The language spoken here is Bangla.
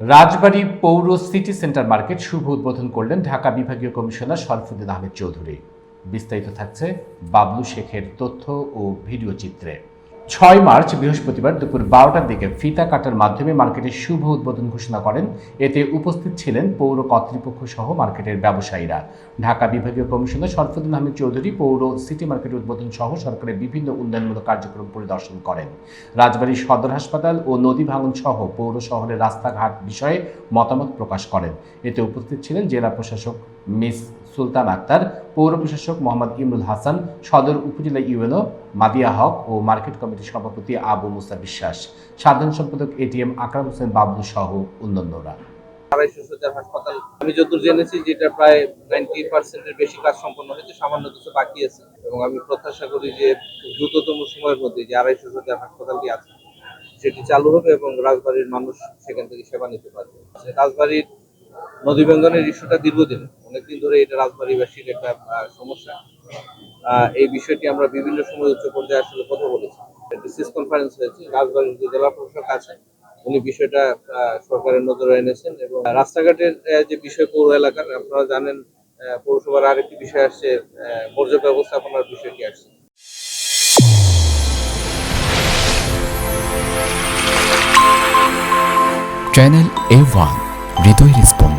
রাজবাড়ী পৌর সিটি সেন্টার মার্কেট শুভ উদ্বোধন করলেন ঢাকা বিভাগীয় কমিশনার শরফুদ্দিন আহমেদ চৌধুরী। বিস্তারিত থাকছে বাবলু শেখের তথ্য ও ভিডিও চিত্রে। ছয় মার্চ, বৃহস্পতিবার দুপুর বারোটার দিকে ফিতা কাটার মাধ্যমে মার্কেটের শুভ উদ্বোধন ঘোষণা করেন। এতে উপস্থিত ছিলেন পৌর কর্তৃপক্ষ সহ মার্কেটের ব্যবসায়ীরা। ঢাকা বিভাগীয় কমিশনার শরফুদ্দিন আহমেদ চৌধুরী পৌর সিটি মার্কেট উদ্বোধন সহ সরকারের বিভিন্ন উন্নয়নমূলক কার্যক্রম পরিদর্শন করেন। রাজবাড়ী সদর হাসপাতাল ও নদী ভাঙন সহ পৌর শহরের রাস্তাঘাট বিষয়ে মতামত প্রকাশ করেন। এতে উপস্থিত ছিলেন জেলা প্রশাসক মিস সুলতান আক্তার, পৌর প্রশাসক মোহাম্মদ ইমরুল হাসান, সদর উপজেলা ইউএনও মাদিয়া হক ও মার্কেট কমিটির সভাপতি আবু মুসা বিশ্বাস। সাধারণ সম্পাদক এটিএম আকরাম হোসেন বাবলু সহ অন্যান্যরা। আমি যতদূর জেনেছি যেটা প্রায় নাইনটি পার্সেন্টের বেশি কাজ সম্পন্ন হয়েছে, সামান্য কিছু বাকি আছে। এবং আমি প্রত্যাশা করি যে দ্রুততম সময়ের মধ্যে যে আড়াইশো হাসপাতালটি আছে, সেটি চালু হবে এবং রাজবাড়ির মানুষ সেখান থেকে সেবা নিতে পারবে। রাজবাড়ির নদী ইস্যুটা দীর্ঘদিন অনেকদিন ধরে এটা রাজবাড়িবাসীর একটা সমস্যা। এই বিষয়টি আমরা বিভিন্ন সময় উচ্চ পর্যায়ে আসলে কথা বলেছি। ডিসিস কনফারেন্স হয়েছে, রাজবাড়ির যে জেলা প্রশাসক আছে, উনি বিষয়টা সরকারের নজরে এনেছেন এবং রাস্তাঘাটের যে বিষয় পৌর এলাকার, আপনারা জানেন পৌরসভার আরেকটি বিষয় আসছে বর্জ্য ব্যবস্থাপনার বিষয়টি আসছে। চ্যানেল এ ওয়ান হৃদয়ের স্পর্শ